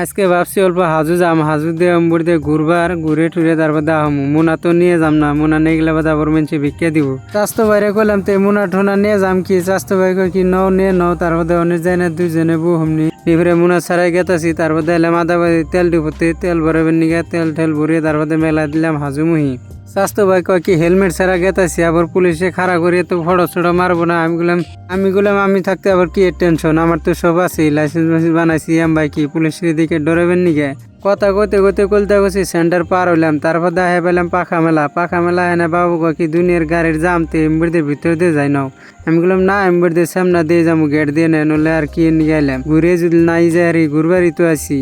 আজকে ভাবছি অল্প হাজু যাম, হাজু দিয়ে অম্বুর দিয়ে ঘুরবার, ঘুরে টুরে তারপর দা মুনা তো নিয়ে যাম না, মোনা নিয়ে গেলে বা আবার মানুষে ভিক্ষা দিব। স্বাস্থ্য বাইরে করলাম তো মোনা ঠোনা নিয়ে যাম কি? স্বাস্থ্য ভাই কই কি নও, নিয়ে নও, তারপর দে অনেক যায় না দুইজনে বউ হমনি। এবারে মোনা ছাড়াই গেতাছি, তারপর এলাম আদা তেল ডিপতে, তেল ভরাবেন নিগে, তেল ঠেল ভরিয়ে তারপর মেলা দিলাম হাজু মুহি। স্বাস্থ্য ভাই কয় কি, হেলমেট ছাড়া গেতাছি, আবার পুলিশে খাড়া করে তো ফটো ছড়ো মারবো না। আমি গুলাম আমি গুলাম, আমি থাকতে আবার কি টেনশন আমার তো সব আছে লাইসেন্স মাইসেন্স বানাইছি, এম ভাই কি, পুলিশের দিকে ডরাবেন নিগে কথা কইতে কইতে কলতে কইছি সেন্টার পার হইলাম, তারপর দেখা পেলাম পাখা মেলা। পাখা মেলা এনে বাবু কি, দুনিয়ার গাড়ির জামতে এমবিদের ভিতর দিয়ে যাই নাও। আমি বললাম না এমবির দিয়ে সামনা দিয়ে যাব গেট দিয়ে নেয় নলে আর কি নিয়ে গেলাম ঘুরে যদি নাই আর ঘুরবারই তো আছি।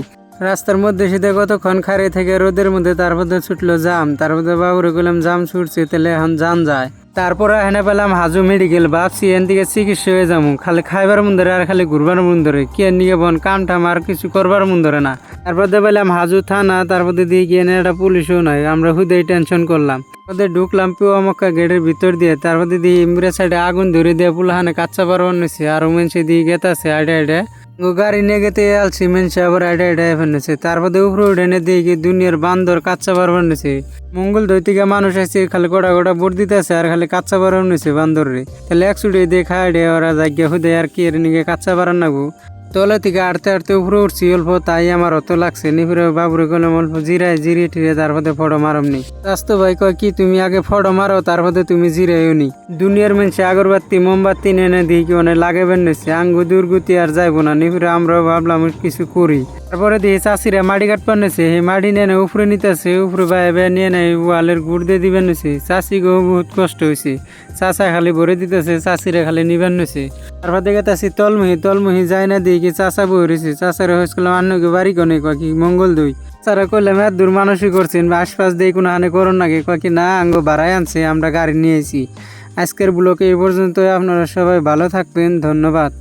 রাস্তার মধ্যে সেটা কতক্ষণ খারে থেকে রোদের মধ্যে তারপর দিয়ে ছুটলো জাম তারপর দিয়ে বাবুরে গেলাম জাম ছুটছে, তাহলে এখন জান যায়। তারপরে এখানে পেলাম হাজু মেডিকেল ভাবছি এন থেকে চিকিৎসা হয়ে যাব, খালি খাইবার মন্দরে আর খালি ঘুরবার মন্দরে, কি এর নিয়ে বন, কাম টাম আর কিছু করবার মন্দরে না। তারপর পেলাম হাজু থানা, তারপর দিয়ে গিয়ে একটা পুলিশও নাই, আমরা হুদেই টেনশন করলাম। ওদের ঢুকলাম পিও মক্কা গেটের ভিতর দিয়ে, তারপর দিয়ে ইমরে সাইডে আগুন ধরে দিয়ে পুলাহানে কাচ্চা পারবার নিছে আর মেনসে দিয়ে গেতাছে, আইডে আইডে। গাড়ি নিয়ে গেতে আলছি মেনসে আবার আইডে আইডে ফেলেছে তারপর উপরে উঠে এনে দিয়ে দুনিয়ার বান্দর কাচ্চা বার বানিয়েছে মঙ্গল দৈতিকা মানুষ আসছে খালি গোটা গোটা ভোট দিতেছে আর খালি কাচ্চা বার বানিয়েছে বান্দর রে তাহলে এক ছুটে দিয়ে খাই ডে ওরা জায়গা হুদে আর কি এর নিগে কাচ্চা পারার নাগু। তলে থেকে আড়তে আড়তে উপরে উঠছি, অল্প তাই আমার অত লাগছে নিপুরে বাবুরে গেলাম অল্প জিরাই জিরিয়ে টিরে তারপরে ফটো মারমনি স্বাস্থ্য ভাই কয়, কি তুমি আগে ফটো মারো তারপরে তুমি জিরাইও নি। দুনিয়ার মানুষে আগরবাতি, মোমবাতি নেনে দিই কি অনেক লাগাবেন নিচ্ছে আঙ্গু দুর্গতি আর যাইবো না নিপুরে আমরাও ভাবলাম কিছু করি। তারপরে দিয়ে চাষিরা মাটি কাটবার নেছে সেই মাটি নিয়ে উপরে নিতেছে, উপরে বাইরে নিয়ে নেয় ওয়ালের গুড় দিয়ে দিবেন নেছে। চাষি গো বহুত কষ্ট হয়েছে চাষা খালি ভরে দিতেছে, চাষিরা খালি নিবেন নেছে। তারপর দেখে তাছি তলমুহি তলমুহি যায় না দিয়ে কি চাষা বই রয়েছে চাষারা হয়েছিল অন্যকে বাড়ি কনে? কি, মঙ্গল দুই। তারা কইলাম এত দূর মানুষই করছেন বা আশপাশ দিয়ে কোনো হানে করুন নাকি কি, না আঙ্গ বাড়াই আনছে, আমরা গাড়ি নিয়েছি আজকের ব্লকে এই পর্যন্ত আপনারা সবাই ভালো থাকবেন, ধন্যবাদ।